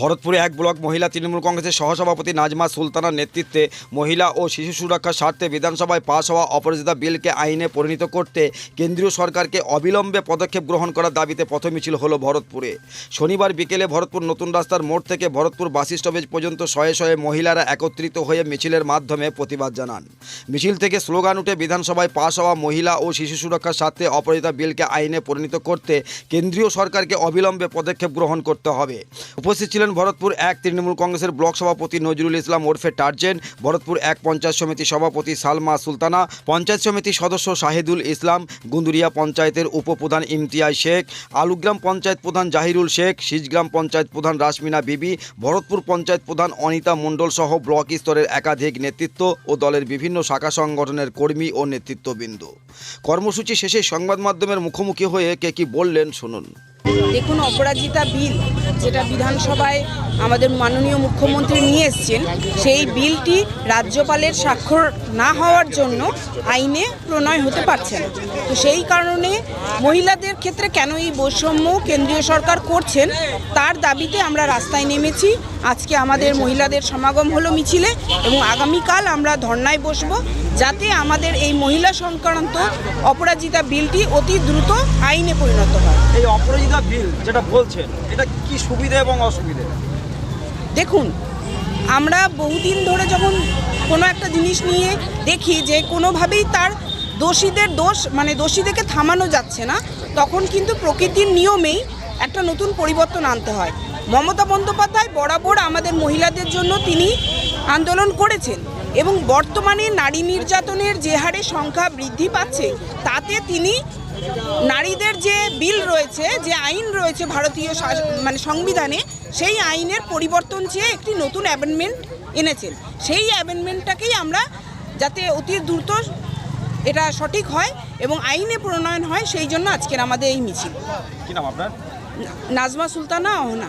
ভরতপুরে এক ব্লক মহিলা তৃণমূল কংগ্রেসের সহসভাপতি নাজমা সুলতানার নেতৃত্বে মহিলা ও শিশু সুরক্ষার স্বার্থে বিধানসভায় পাশ হওয়া অপরাজিতা বিলকে আইনে পরিণত করতে কেন্দ্রীয় সরকারকে অবিলম্বে পদক্ষেপ গ্রহণ করার দাবিতে প্রথম মিছিল হলো ভরতপুরে। শনিবার বিকেলে ভরতপুর নতুন রাস্তার মোড় থেকে ভরতপুর বাস স্টপেজ পর্যন্ত শয়ে শয়ে মহিলারা একত্রিত হয়ে মিছিলের মাধ্যমে প্রতিবাদ জানান। মিছিল থেকে স্লোগান উঠে বিধানসভায় পাশ হওয়া মহিলা ও শিশু সুরক্ষার স্বার্থে অপরাজিতা বিলকে আইনে পরিণত করতে কেন্দ্রীয় সরকারকে অবিলম্বে পদক্ষেপ গ্রহণ করতে হবে। উপস্থিত ছিলেন ভরতপুর এক তৃণমূল কংগ্রেসের ব্লক সভাপতি নজরুল ইসলাম ওরফে টার্জেন, ভরতপুর এক পঞ্চায়েত সমিতি সভাপতি সালমা সুলতানা, পঞ্চায়েত সমিতির সদস্য শাহিদুল ইসলাম, গুন্দুরিয়া পঞ্চায়েতের উপপ্রধান ইমতিয়াজ শেখ, আলুগ্রাম পঞ্চায়েত প্রধান জাহিরুল শেখ সিজগ্রাম পঞ্চায়েত প্রধান রাসমিনা বিবি, ভরতপুর পঞ্চায়েত প্রধান অনিতা মণ্ডল সহ ব্লক স্তরের একাধিক নেতৃত্ব ও দলের বিভিন্ন শাখা সংগঠনের কর্মী ও নেতৃত্ববৃন্দ। কর্মসূচি শেষে সংবাদ মাধ্যমের মুখোমুখি হয়ে কে কি বললেন শুনুন। দেখুন অপরাজিতা বিল, যেটা বিধানসভায় আমাদের মাননীয় মুখ্যমন্ত্রী নিয়ে এসছেন, সেই বিলটি রাজ্যপালের স্বাক্ষর না হওয়ার জন্য আইনে প্রণয় হতে পারছে না। তো সেই কারণে মহিলাদের ক্ষেত্রে কেন এই বৈষম্য কেন্দ্রীয় সরকার করছেন, তার দাবিতে আমরা রাস্তায় নেমেছি। আজকে আমাদের মহিলাদের সমাগম হলো মিছিলে এবং আগামীকাল আমরা ধর্নায় বসবো যাতে আমাদের এই মহিলা সংক্রান্ত অপরাজিতা বিলটি অতি দ্রুত আইনে পরিণত হয়। এই অপরাজিতা বিল যেটা বলছেন এটা কি সুবিধা এবং অসুবিধা? দেখুন আমরা বহুদিন ধরে যখন কোনো একটা জিনিস নিয়ে দেখি যে কোনোভাবেই তার দোষীদের দোষ মানে দোষীদেরকে থামানো যাচ্ছে না তখন কিন্তু প্রকৃতির নিয়মেই একটা নতুন পরিবর্তন আনতে হয়। মমতা বন্দ্যোপাধ্যায় বরাবর আমাদের মহিলাদের জন্য তিনি আন্দোলন করেছেন এবং বর্তমানে নারী নির্যাতনের যে হারে সংখ্যা বৃদ্ধি পাচ্ছে তাতে তিনি নারীদের যে বিল রয়েছে যে আইন রয়েছে ভারতীয় মানে সংবিধানে সেই আইনের পরিবর্তন চেয়ে একটি নতুন অ্যামেন্ডমেন্ট এনেছেন। সেই অ্যামেন্ডমেন্টটাকেই আমরা যাতে অতি দ্রুত এটা সঠিক হয় এবং আইনে প্রণয়ন হয় সেই জন্য আজকের আমাদের এই মিছিল। নাজমা সুলতানা অহনা।